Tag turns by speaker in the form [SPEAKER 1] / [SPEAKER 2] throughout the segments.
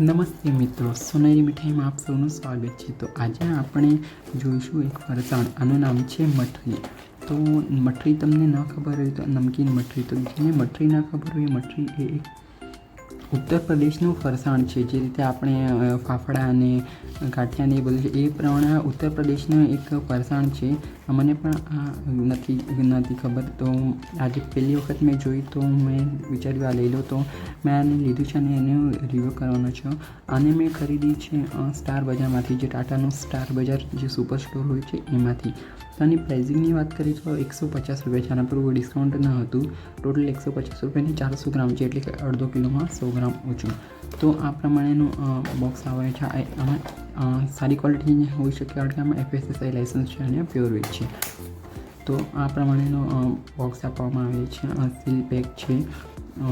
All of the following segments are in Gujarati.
[SPEAKER 1] નમસ્તે મિત્રો, સોનેરી મીઠાઈમાં આપ સૌનું સ્વાગત છે. તો આજે આપણે જોઈશું એક ફરસાણ આનું નામ છે મઠરી. તો મઠરી તમને ન ખબર હોય તો, નમકીન મઠરી. તો જેને મઠરી ન ખબર હોય, મઠરી એ એક ઉત્તર પ્રદેશનું ફરસાણ છે. જે રીતે આપણે ફાફડા અને કાઠિયાને એ બધું છે, એ પ્રમાણે ઉત્તર પ્રદેશનું એક ફરસાણ છે. મને પણ આ નથી નથી ખબર. તો આજે પહેલી વખત મેં જોઈ, તો મેં વિચાર્યું આ લઈ લો. તો મેં આને લીધું છે અને એનો રિવ્યૂ કરવાનો છે. આને મેં ખરીદી છે સ્ટાર બજારમાંથી. જે ટાટાનું સ્ટાર બજાર જે સુપર સ્ટોર હોય છે, એમાંથી. તો આની પ્રાઇઝિંગની વાત કરીએ તો એકસો પચાસ રૂપિયા છે. આના પર કોઈ ડિસ્કાઉન્ટ ન હતું. ટોટલ એકસો પચાસ રૂપિયાની ચારસો ગ્રામ છે, એટલે કે અડધો કિલોમાં સો ગ્રામ ઓછું. તો આ પ્રમાણેનું બોક્સ આવે છે. આમાં સારી ક્વોલિટીની હોઈ શકે કારણ કે આમાં એફએસએસઆઈ લાઇસન્સ છે અને પ્યોર વેજ છે. તો આ પ્રમાણેનો બોક્સ આપવામાં આવે છે. સીલ પેક છે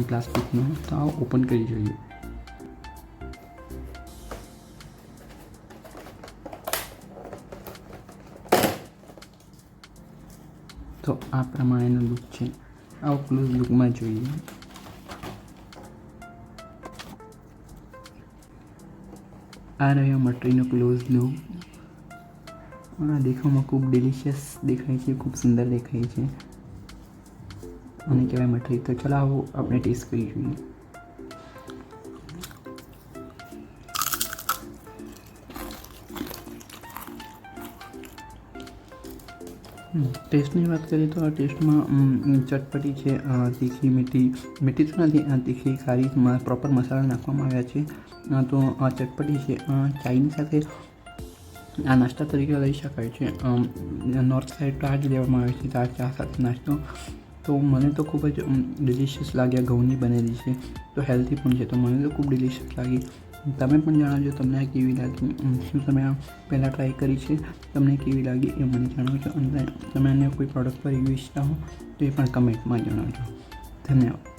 [SPEAKER 1] પ્લાસ્ટિકનો તો આ ઓપન કરી જોઈએ. તો આ પ્રમાણેનો લુક છે. આવો ક્લોઝ લુકમાં જોઈએ. આ રહ્યો મટરીનો ક્લોઝ લુક આ દેખાવમાં ખૂબ ડિલિશિયસ દેખાય છે, ખૂબ સુંદર દેખાય છે. અને કહેવાય મઠરી તો ચલાવો આપણે ટેસ્ટ કરી જોઈએ. ટેસ્ટની વાત કરીએ તો આ ટેસ્ટમાં ચટપટી છે તીખી, મીઠી મીઠી તો નથી તીખી, ખારી પ્રોપર મસાલા નાખવામાં આવ્યા છે. તો આ ચટપટી છે ચાઈની સાથે આ નાસ્તા તરીકે લઈ શકાય છે. નોર્થ સાઈડ તો આ જ લેવામાં આવે છે ચા ચા સાથે નાસ્તો. તો મને તો ખૂબ જ ડિલિશિયસ લાગ્યા ઘઉંની બનેલી છે. તો હેલ્ધી પણ છે, તો મને તો ખૂબ ડિલિશિયસ લાગી. તમે પણ જણાવજો તમને આ કેવી લાગી. શું તમે પહેલાં ટ્રાય કરી છે? તમને કેવી લાગી એ મને જણાવજો. અને તમે અન્ય કોઈ પ્રોડક્ટ પર રિવ્યૂ ઈચ્છતા હો તો એ પણ કમેન્ટમાં જણાવજો. ધન્યવાદ.